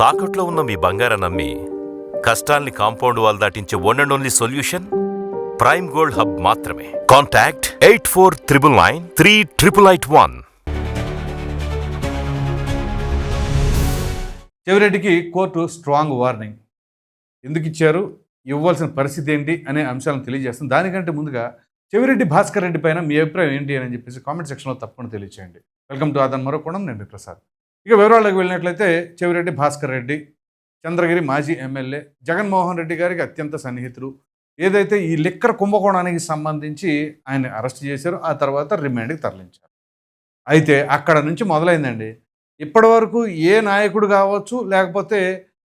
తాకట్లో ఉన్న మీ బంగారం నమ్మి కష్టాల్ని compound wall దాటించే one and only solution prime gold hub మాత్రమే. Contact eight four triple nine three triple eight one చెవిరెడ్డికి court strong warning ఎందుకు ఇచ్చారు? ఇవ్వాల్సిన పరిస్థితి ఏంటి? అనే అంశాలను తెలియజేస్తుంది. దానికంటే ముందుగా చెవిరెడ్డి భాస్కర్ రెడ్డి పైన మీ అభిప్రాయం ఏంటి? అని చెప్పేసి కామెంట్ సెక్షన్లో తప్పకుండా తెలియచేయండి. వెల్కమ్ టు ఆదన్ మరొకడం నేను ప్రసాద్. ఇక వివరాలకు వెళ్ళినట్లయితే చెవిరెడ్డి భాస్కర్ రెడ్డి చంద్రగిరి మాజీ ఎమ్మెల్యే జగన్మోహన్ రెడ్డి గారికి అత్యంత సన్నిహితులు. ఏదైతే ఈ లిక్కర్ కుంభకోణానికి సంబంధించి ఆయన అరెస్ట్ చేశారో ఆ తర్వాత రిమాండ్కి తరలించారు. అయితే అక్కడ నుంచి మొదలైందండి. ఇప్పటి వరకు ఏ నాయకుడు కావచ్చు లేకపోతే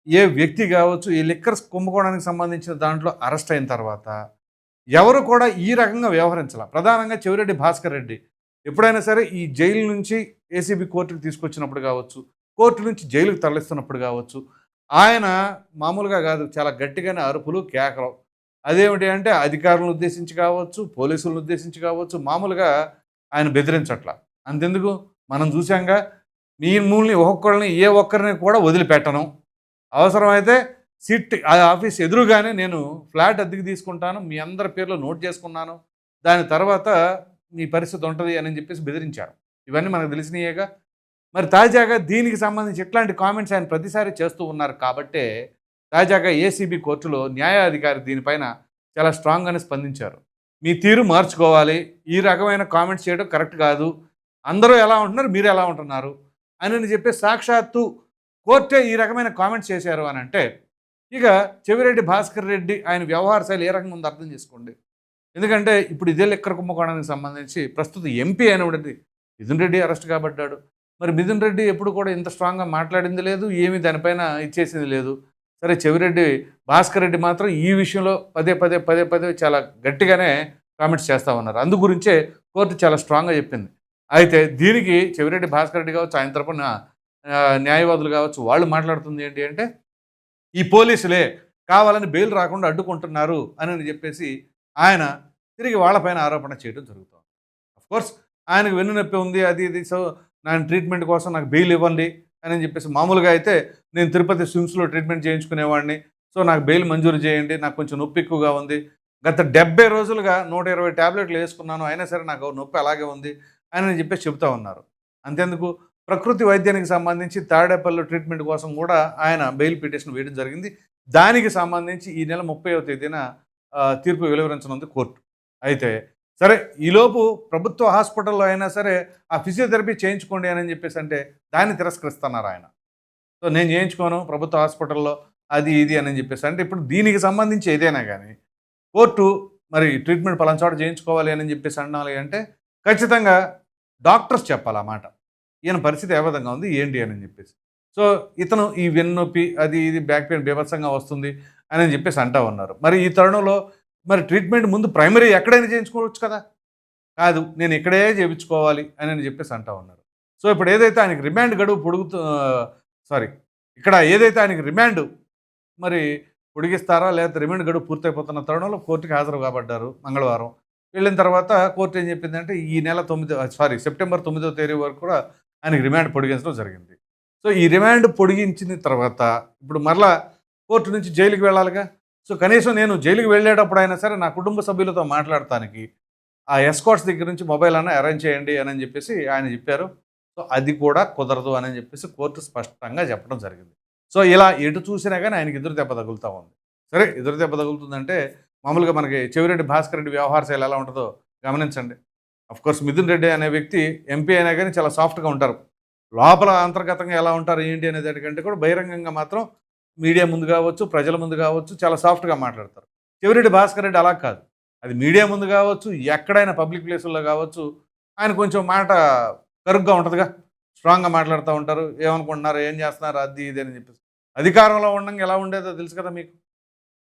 ఏ వ్యక్తి కావచ్చు ఈ లిక్కర్ కుంభకోణానికి సంబంధించిన దాంట్లో అరెస్ట్ అయిన తర్వాత ఎవరు కూడా ఈ రకంగా వ్యవహరించాల. ప్రధానంగా చెవిరెడ్డి భాస్కర్ రెడ్డి. ఎప్పుడైనా సరే ఈ జైలు నుంచి ఏసీబీ కోర్టుకు తీసుకొచ్చినప్పుడు కావచ్చు కోర్టు నుంచి జైలుకు తరలిస్తున్నప్పుడు కావచ్చు ఆయన మామూలుగా కాదు చాలా గట్టిగానే అరుపులు కేకలు. అదేమిటి అంటే అధికారులను ఉద్దేశించి కావచ్చు పోలీసులను ఉద్దేశించి కావచ్చు మామూలుగా ఆయన బెదిరించట్ల. అంతెందుకు? మనం చూసాంగా మీ మూల్ని ఒక్కొక్కరిని ఏ ఒక్కరిని కూడా వదిలిపెట్టను. అవసరమైతే సిట్ ఆ ఆఫీస్ ఎదురుగానే నేను ఫ్లాట్ అద్దెకి తీసుకుంటాను మీ అందరి పేర్లు నోట్ చేసుకున్నాను. దాని తర్వాత ఈ పరిస్థితి ఉంటుంది అని చెప్పేసి బెదిరించారు. ఇవన్నీ మనకు తెలిసినాయేగా మరి తాజాగా దీనికి సంబంధించి ఇట్లాంటి కామెంట్స్ ఆయన ప్రతిసారి చేస్తూ ఉన్నారు కాబట్టే తాజాగా ఏసీబీ కోర్టులో న్యాయాధికారి దీనిపైన చాలా స్ట్రాంగ్గానే స్పందించారు. మీ తీరు మార్చుకోవాలి ఈ రకమైన కామెంట్స్ చేయడం కరెక్ట్ కాదు అందరూ ఎలా ఉంటున్నారు మీరు ఎలా ఉంటున్నారు అని చెప్పి సాక్షాత్తు కోర్టే ఈ రకమైన కామెంట్స్ చేశారు అని అంటే ఇక చెవిరెడ్డి భాస్కర్ రెడ్డి ఆయన వ్యవహార శైలి ఏ రకంగా ఉందో అర్థం చేసుకోండి. ఎందుకంటే ఇప్పుడు ఇదే లెక్కర కుంభకోణానికి సంబంధించి ప్రస్తుత ఎంపీ అయినటువంటి మిథున్ రెడ్డి అరెస్ట్ కాబడ్డాడు. మరి మిథున్ రెడ్డి ఎప్పుడు కూడా ఇంత స్ట్రాంగ్గా మాట్లాడింది లేదు ఏమీ దానిపైన ఇచ్చేసింది లేదు. సరే చెవిరెడ్డి భాస్కర్ రెడ్డి మాత్రం ఈ విషయంలో పదే పదే పదే పదే చాలా గట్టిగానే కామెంట్స్ చేస్తూ ఉన్నారు. అందు గురించే కోర్టు చాలా స్ట్రాంగ్గా చెప్పింది. అయితే దీనికి చెవిరెడ్డి భాస్కర్ రెడ్డి కావచ్చు ఆయన తరపున న్యాయవాదులు కావచ్చు వాళ్ళు మాట్లాడుతుంది ఏంటి అంటే ఈ పోలీసులే కావాలని బెయిల్ రాకుండా అడ్డుకుంటున్నారు అని చెప్పేసి ఆయన తిరిగి వాళ్ళపైన ఆరోపణ చేయడం జరుగుతుంది. కోర్స్ ఆయనకు వెన్నునొప్పి ఉంది అది ఇది. సో నా ట్రీట్మెంట్ కోసం నాకు బెయిల్ ఇవ్వండి అని చెప్పేసి మామూలుగా అయితే నేను తిరుపతి స్విమ్స్లో ట్రీట్మెంట్ చేయించుకునేవాడిని. సో నాకు బెయిల్ మంజూరు చేయండి నాకు కొంచెం నొప్పి ఎక్కువగా ఉంది. గత డెబ్బై రోజులుగా నూట ఇరవై ట్యాబ్లెట్లు వేసుకున్నాను అయినా సరే నాకు నొప్పి అలాగే ఉంది అని చెప్పేసి చెబుతా ఉన్నారు. అంతేందుకు? ప్రకృతి వైద్యానికి సంబంధించి తాడేపల్లి ట్రీట్మెంట్ కోసం కూడా ఆయన బెయిల్ పిటిషన్ వేయడం జరిగింది. దానికి సంబంధించి ఈ నెల ముప్పైవ తేదీన తీర్పు వెలువరించనుంది కోర్టు. అయితే సరే ఈలోపు ప్రభుత్వ హాస్పిటల్లో అయినా సరే ఆ ఫిజియోథెరపీ చేయించుకోండి అని చెప్పేసి అంటే దాన్ని తిరస్కరిస్తున్నారు ఆయన. సో నేను చేయించుకోను ప్రభుత్వ హాస్పిటల్లో అది ఇది అని చెప్పేసి. అంటే ఇప్పుడు దీనికి సంబంధించి ఏదైనా కానీ కోర్టు మరి ట్రీట్మెంట్ పలానా చోట చేయించుకోవాలి అని చెప్పేసి అన్నాలి అంటే ఖచ్చితంగా డాక్టర్స్ చెప్పాలి ఆ మాట. ఈయన పరిస్థితి ఏ విధంగా ఉంది ఏంటి అని చెప్పేసి. సో ఇతను ఈ వెన్నొప్పి అది ఇది బ్యాక్ పెయిన్ బీభత్సంగా వస్తుంది అని చెప్పేసి అంటా ఉన్నారు. మరి ఈ తరుణంలో మరి ట్రీట్మెంట్ ముందు ప్రైమరీ ఎక్కడైనా చేయించుకోవచ్చు కదా? కాదు నేను ఇక్కడే చేయించుకోవాలి అని అని చెప్పేసి అంటా ఉన్నారు సో ఇప్పుడు ఏదైతే ఆయనకి రిమాండ్ గడువు పొడుగుతూ సారీ ఇక్కడ ఏదైతే ఆయనకి రిమాండ్ మరి పొడిగిస్తారా లేకపోతే రిమాండ్ గడువు పూర్తయిపోతున్న తరుణంలో కోర్టుకి హాజరు కాబడ్డారు మంగళవారం. వెళ్ళిన తర్వాత కోర్టు ఏం చెప్పిందంటే ఈ నెల తొమ్మిదో సారీ సెప్టెంబర్ తొమ్మిదో తేదీ వరకు కూడా ఆయనకి రిమాండ్ పొడిగించడం జరిగింది. సో ఈ రిమాండ్ పొడిగించిన తర్వాత ఇప్పుడు మరలా కోర్టు నుంచి జైలుకి వెళ్ళాలిగా? సో కనీసం నేను జైలుకి వెళ్ళేటప్పుడు అయినా సరే నా కుటుంబ సభ్యులతో మాట్లాడటానికి ఆ ఎస్కాట్స్ దగ్గర నుంచి మొబైల్ అన్న అరేంజ్ చేయండి అని చెప్పేసి ఆయన చెప్పారు. సో అది కూడా కుదరదు అని చెప్పేసి కోర్టు స్పష్టంగా చెప్పడం జరిగింది. సో ఇలా ఎటు చూసినా కానీ ఆయనకి ఎదురు దెబ్బ తగులుతూ ఉంది. సరే ఎదురు దెబ్బ తగులుతుందంటే మామూలుగా మనకి చెవిరెడ్డి భాస్కర్ రెడ్డి వ్యవహార శైలి ఎలా ఉంటుందో గమనించండి. కోర్స్ మిథున్ రెడ్డి అనే వ్యక్తి ఎంపీ అయినా కానీ చాలా సాఫ్ట్గా ఉంటారు. లోపల అంతర్గతంగా ఎలా ఉంటారు ఏంటి అనే దానికంటే కూడా బహిరంగంగా మాత్రం మీడియా ముందు కావచ్చు ప్రజల ముందు కావచ్చు చాలా సాఫ్ట్గా మాట్లాడతారు. చెవిరెడ్డి భాస్కర్ రెడ్డి అలా కాదు. అది మీడియా ముందు కావచ్చు ఎక్కడైనా పబ్లిక్ ప్లేసుల్లో కావచ్చు ఆయన కొంచెం మాట కరుగ్గా ఉంటుందిగా. స్ట్రాంగ్గా మాట్లాడుతూ ఉంటారు. ఏమనుకుంటున్నారు ఏం చేస్తున్నారు అది ఇది అని చెప్పేసి. అధికారంలో ఉండగా ఎలా ఉండేదో తెలుసు కదా మీకు.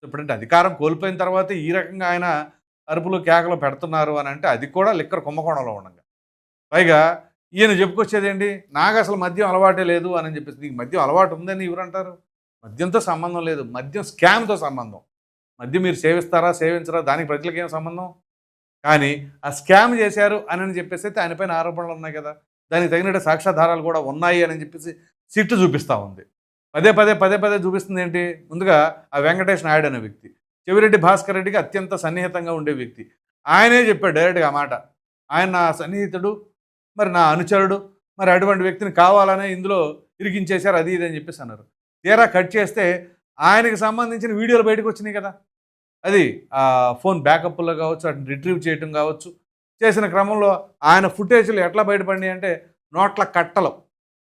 ఇప్పుడంటే అధికారం కోల్పోయిన తర్వాత ఈ రకంగా ఆయన అరుపులు కేకలు పెడుతున్నారు అని అంటే అది కూడా లిక్కర్ కుంభకోణంలో ఉండగా. పైగా ఈయన చెప్పుకొచ్చేది ఏంటి? నాకు అసలు మద్యం అలవాటే లేదు అని చెప్పేసి. నీకు మద్యం అలవాటు ఉందని ఎవరంటారు? మద్యంతో సంబంధం లేదు. మద్యం స్కామ్తో సంబంధం. మద్యం మీరు సేవిస్తారా సేవించరా దానికి ప్రజలకు ఏం సంబంధం? కానీ ఆ స్కామ్ చేశారు అని చెప్పేసి అయితే ఆయనపైన ఆరోపణలు ఉన్నాయి కదా. దానికి తగినట్టు సాక్ష్యాధారాలు కూడా ఉన్నాయి అని చెప్పేసి సిట్టు చూపిస్తూ ఉంది. పదే పదే పదే పదే చూపిస్తుంది ఏంటి? ముందుగా ఆ వెంకటేష్ నాయుడు అనే వ్యక్తి చెవిరెడ్డి భాస్కర్ రెడ్డికి అత్యంత సన్నిహితంగా ఉండే వ్యక్తి. ఆయనే చెప్పాడు డైరెక్ట్గా ఆ మాట. ఆయన నా సన్నిహితుడు మరి నా అనుచరుడు మరి అటువంటి వ్యక్తిని కావాలనే ఇందులో ఇరికించేశారు అది ఇది అని చెప్పేసి అన్నారు. తీరా కట్ చేస్తే ఆయనకి సంబంధించిన వీడియోలు బయటకు వచ్చినాయి కదా. అది ఫోన్ బ్యాకప్లో కావచ్చు అటు రిట్రీవ్ చేయటం కావచ్చు చేసిన క్రమంలో ఆయన ఫుటేజ్లు ఎట్లా బయటపడినాయి అంటే నోట్ల కట్టలు.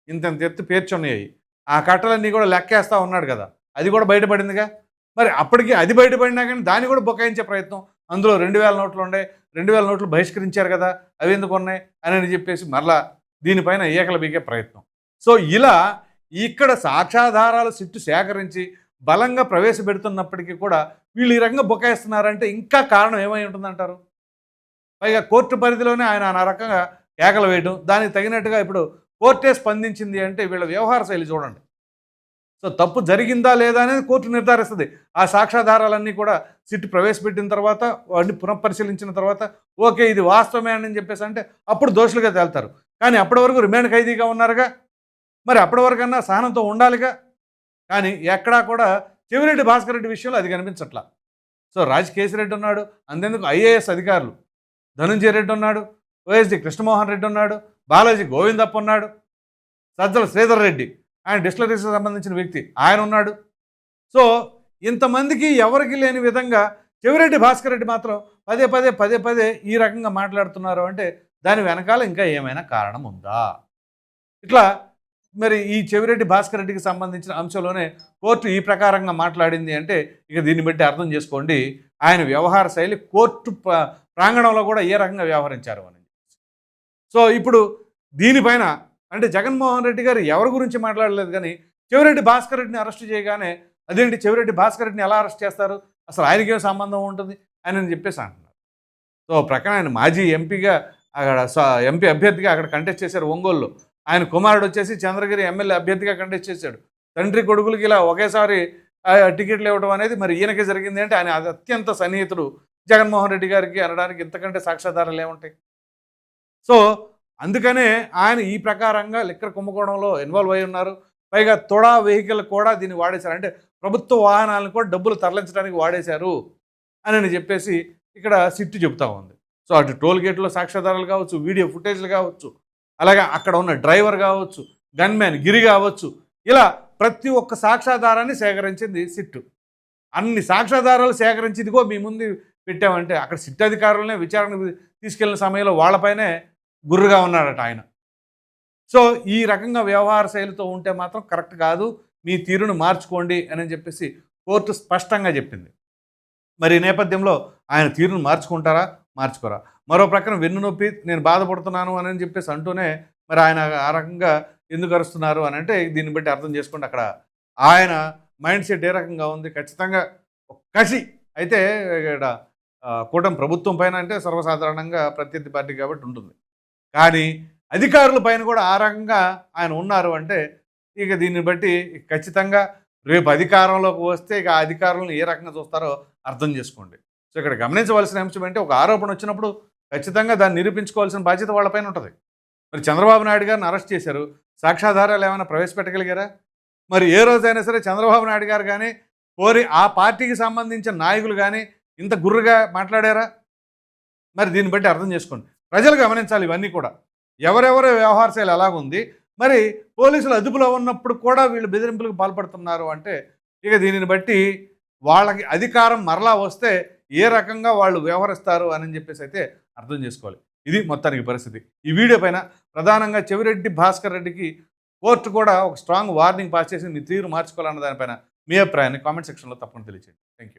ఇంత ఎత్తు పేర్చున్నాయి ఆ కట్టలన్నీ కూడా లెక్కేస్తా ఉన్నాడు కదా. అది కూడా బయటపడిందిగా. మరి అప్పటికి అది బయటపడినా కానీ దాన్ని కూడా బొకాయించే ప్రయత్నం. అందులో రెండు వేల నోట్లు ఉండే రెండు వేల నోట్లు బహిష్కరించారు కదా అవి ఎందుకు ఉన్నాయి అని చెప్పేసి మరలా దీనిపైన ఏకల బీకే ప్రయత్నం. సో ఇలా ఇక్కడ సాక్ష్యాధారాలు సిట్టు సేకరించి బలంగా ప్రవేశపెడుతున్నప్పటికీ కూడా వీళ్ళు ఈ రకంగా బొకాయిస్తున్నారంటే ఇంకా కారణం ఏమై ఉంటుందంటారు? పైగా కోర్టు పరిధిలోనే ఆయన ఆ రకంగా కేకలు వేయడం దానికి తగినట్టుగా ఇప్పుడు కోర్టే స్పందించింది అంటే వీళ్ళ వ్యవహార శైలి చూడండి. సో తప్పు జరిగిందా లేదా అనేది కోర్టు నిర్ధారిస్తుంది. ఆ సాక్ష్యాధారాలన్నీ కూడా సిట్ ప్రవేశపెట్టిన తర్వాత వాటిని పునఃపరిశీలించిన తర్వాత ఓకే ఇది వాస్తవమే అని చెప్పేసి అంటే అప్పుడు దోషులుగా తేలుతారు. కానీ అప్పటి వరకు రిమాండ్ ఖైదీగా ఉన్నారుగా? మరి అప్పటి వరకన్నా సహనంతో ఉండాలిగా? కానీ ఎక్కడా కూడా చెవిరెడ్డి భాస్కర్ రెడ్డి విషయంలో అది కనిపించట్లా. సో రాజ్ కేసిరెడ్డి ఉన్నాడు అంతేందుకు ఐఏఎస్ అధికారులు. ధనుంజయ రెడ్డి ఉన్నాడు ఓఎస్డి కృష్ణమోహన్ రెడ్డి ఉన్నాడు బాలాజీ గోవిందప్ప ఉన్నాడు సజ్జల శ్రీధర్ రెడ్డి ఆయన డిస్టిలరీస్కి సంబంధించిన వ్యక్తి ఆయన ఉన్నాడు. సో ఇంతమందికి ఎవరికి లేని విధంగా చెవిరెడ్డి భాస్కర్ రెడ్డి మాత్రం పదే పదే పదే పదే ఈ రకంగా మాట్లాడుతున్నారు అంటే దాని వెనకాల ఇంకా ఏమైనా కారణం ఉందా? ఇట్లా మరి ఈ చెవిరెడ్డి భాస్కర్ రెడ్డికి సంబంధించిన అంశంలోనే కోర్టు ఈ ప్రకారంగా మాట్లాడింది అంటే ఇక దీన్ని బట్టి అర్థం చేసుకోండి. ఆయన వ్యవహార శైలి కోర్టు ప్రాంగణంలో కూడా ఏ రకంగా వ్యవహరించారు అని. సో ఇప్పుడు దీనిపైన అంటే జగన్మోహన్ రెడ్డి గారు ఎవరి గురించి మాట్లాడలేదు కానీ చెవిరెడ్డి భాస్కర్ రెడ్డిని అరెస్ట్ చేయగానే అదేంటి చెవిరెడ్డి భాస్కర్ రెడ్డిని ఎలా అరెస్ట్ చేస్తారు? అసలు ఆయనకి సంబంధం ఉంటుంది? అని అని చెప్పేసి అంటున్నారు. సో ప్రక్కన ఆయన మాజీ ఎంపీగా అక్కడ స- ఎంపీ అభ్యర్థిగా అక్కడ కంటెస్ట్ చేశారు ఒంగోలులో. ఆయన కుమారుడు వచ్చేసి చంద్రగిరి ఎమ్మెల్యే అభ్యర్థిగా కంటెస్ట్ చేశాడు. తండ్రి కొడుకులకి ఇలా ఒకేసారి ఆ, టికెట్లు ఇవ్వడం అనేది మరి ఈయనకే జరిగింది అంటే ఆయన అత్యంత సన్నిహితుడు జగన్మోహన్ రెడ్డి గారికి అనడానికి ఇంతకంటే సాక్ష్యాధారాలు ఏముంటాయి? సో అందుకనే ఆయన ఈ ప్రకారంగా లిక్కర్ కుంభకోణంలో ఇన్వాల్వ్ అయి ఉన్నారు. పైగా తొడా వెహికల్ కూడా దీన్ని వాడేశారు. అంటే ప్రభుత్వ వాహనాలను కూడా డబ్బులు తరలించడానికి వాడేశారు అని చెప్పేసి ఇక్కడ సిట్టు చెబుతా ఉంది. సో అటు టోల్ గేట్లో సాక్ష్యాధారాలు కావచ్చు వీడియో ఫుటేజ్లు కావచ్చు అలాగే అక్కడ ఉన్న డ్రైవర్ కావచ్చు గన్మ్యాన్ గిరి కావచ్చు ఇలా ప్రతి ఒక్క సాక్ష్యాధారాన్ని సేకరించింది సిట్టు. అన్ని సాక్ష్యాధారాలు సేకరించిందిగో మీ ముందు పెట్టామంటే అక్కడ సిట్ అధికారులనే విచారణ తీసుకెళ్ళిన సమయంలో వాళ్ళపైనే గుర్రుగా ఉన్నాడట ఆయన. సో ఈ రకంగా వ్యవహార శైలితో ఉంటే మాత్రం కరెక్ట్ కాదు మీ తీరును మార్చుకోండి అని చెప్పేసి కోర్టు స్పష్టంగా చెప్పింది. మరి ఈ నేపథ్యంలో ఆయన తీరును మార్చుకుంటారా? మార్చుకోరా. మరో ప్రక్కన వెన్ను నొప్పి నేను బాధపడుతున్నాను అని చెప్పేసి అంటూనే మరి ఆయన ఆ రకంగా ఎందుకు అరుస్తున్నారు అని అంటే దీన్ని బట్టి అర్థం చేసుకోండి అక్కడ. ఆయన మైండ్ సెట్ ఏ రకంగా ఉంది? ఖచ్చితంగా ఒక కసి. అయితే ఇక్కడ కూటమి ప్రభుత్వం పైన అంటే సర్వసాధారణంగా ప్రత్యర్థి పార్టీ కాబట్టి ఉంటుంది. కానీ అధికారుల పైన కూడా ఆ రకంగా ఆయన ఉన్నారు అంటే ఇక దీన్ని బట్టి ఖచ్చితంగా రేపు అధికారంలోకి వస్తే ఇక ఆ అధికారులను ఏ రకంగా చూస్తారో అర్థం చేసుకోండి. సో ఇక్కడ గమనించవలసిన అంశం ఏంటి? ఒక ఆరోపణ వచ్చినప్పుడు ఖచ్చితంగా దాన్ని నిరూపించుకోవాల్సిన బాధ్యత వాళ్ళపైన ఉంటుంది. మరి చంద్రబాబు నాయుడు గారిని అరెస్ట్ చేశారు. సాక్ష్యాధారాలు ఏమైనా ప్రవేశపెట్టగలిగారా? మరి ఏ రోజైనా సరే చంద్రబాబు నాయుడు గారు కానీ కోరి ఆ పార్టీకి సంబంధించిన నాయకులు కానీ ఇంత గుర్రుగా మాట్లాడారా? మరి దీన్ని బట్టి అర్థం చేసుకోండి. ప్రజలు గమనించాలి ఇవన్నీ కూడా. ఎవరెవరు వ్యవహార శైలి ఎలాగుంది మరి పోలీసులు అదుపులో ఉన్నప్పుడు కూడా వీళ్ళు బెదిరింపులకు పాల్పడుతున్నారు అంటే ఇక దీనిని బట్టి వాళ్ళకి అధికారం మరలా వస్తే ఏ రకంగా వాళ్ళు వ్యవహరిస్తారు అని చెప్పేసి అయితే అర్థం చేసుకోవాలి. ఇది మొత్తానికి పరిస్థితి. ఈ వీడియో పైన ప్రధానంగా చెవిరెడ్డి భాస్కర్ రెడ్డికి కోర్టు కూడా ఒక స్ట్రాంగ్ వార్నింగ్ పాస్ చేసి మీ తీరు మార్చుకోవాలన్న దానిపైన మీ అభిప్రాయాన్ని కామెంట్ సెక్షన్లో తప్పకుండా తెలియచేయండి. Thank you